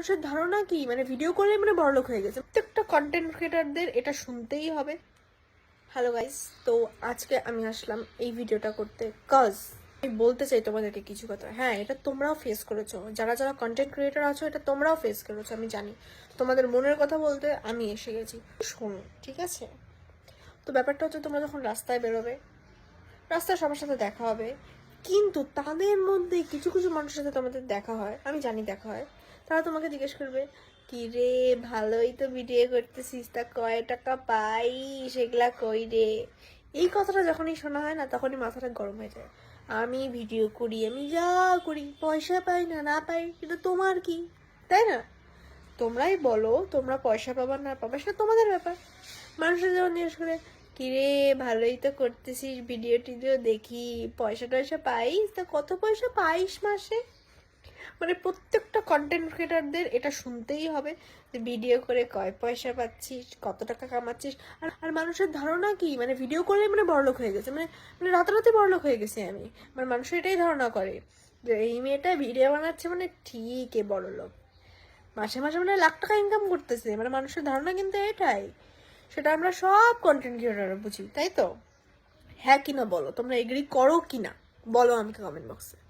মানুষের ধারণা কি? মানে ভিডিও করলে মানে বড়লোক হয়ে গেছে। প্রত্যেকটা কন্টেন্ট ক্রিয়েটারদের এটা শুনতেই হবে। হ্যালো গাইস তো আজকে আমি আসলাম এই ভিডিওটা করতে। কজ আমি বলতে চাই তোমাদেরকে কিছু কথা। হ্যাঁ এটা তোমরাও ফেস করেছ। যারা যারা কন্টেন্ট ক্রিয়েটার আছো, এটা তোমরাও ফেস করেছ, আমি জানি। তোমাদের মনের কথা বলতে আমি এসে গেছি। শোনো, ঠিক আছে? তো ব্যাপারটা হচ্ছে তোমরা যখন রাস্তায় বেরোবে, রাস্তায় সবার সাথে দেখা হবে। কিন্তু তাদের মধ্যে কিছু কিছু মানুষের সাথে তোমাদের দেখা হয়, আমি জানি দেখা হয়, তারা তোমাকে জিজ্ঞেস করবে কি রে ভালোই তো ভিডিও করতেছিস, তা কয় টাকা পাই সেগুলা কই রে? এই কথাটা যখনই শোনা হয় না, তখনই মাথাটা গরম হয়ে যায়। আমি ভিডিও করি, আমি যা করি, পয়সা পাই না না পাই কিন্তু তোমার কি? তাই না? তোমরাই বলো, তোমরা পয়সা পাবা না পাবা, সেটা তোমাদের ব্যাপার। মানুষের যেমন জিজ্ঞেস করে কিরে, ভালোই তো করতেছিস ভিডিও টিডিও দেখি, পয়সা টয়সা পাইস? তা কত পয়সা পাইস মাসে? মানে প্রত্যেকটা কন্টেন্ট ক্রিয়েটারদের এটা শুনতেই হবে যে ভিডিও করে কয় পয়সা পাচ্ছিস, কত টাকা কামাচ্ছিস। আর আর মানুষের ধারণা কি? মানে ভিডিও করলে মানে বড়লোক হয়ে গেছে। মানে মানে রাতারাতি বড়লোক হয়ে গেছি আমি। মানে মানুষ এটাই ধারণা করে যে এই মেয়েটা ভিডিও বানাচ্ছে মানে ঠিকই বড়লোক। মাসে মাসে মানে লাখ টাকা ইনকাম করতেছে। মানে মানুষের ধারণা কিন্তু এটাই। সেটা আমরা সব কন্টেন্ট ক্রিয়েটাররা বুঝি, তাই তো? হ্যাঁ কিনা বলো, তোমরা এগ্রি করো কিনা? বলো আমাকে কমেন্ট বক্সে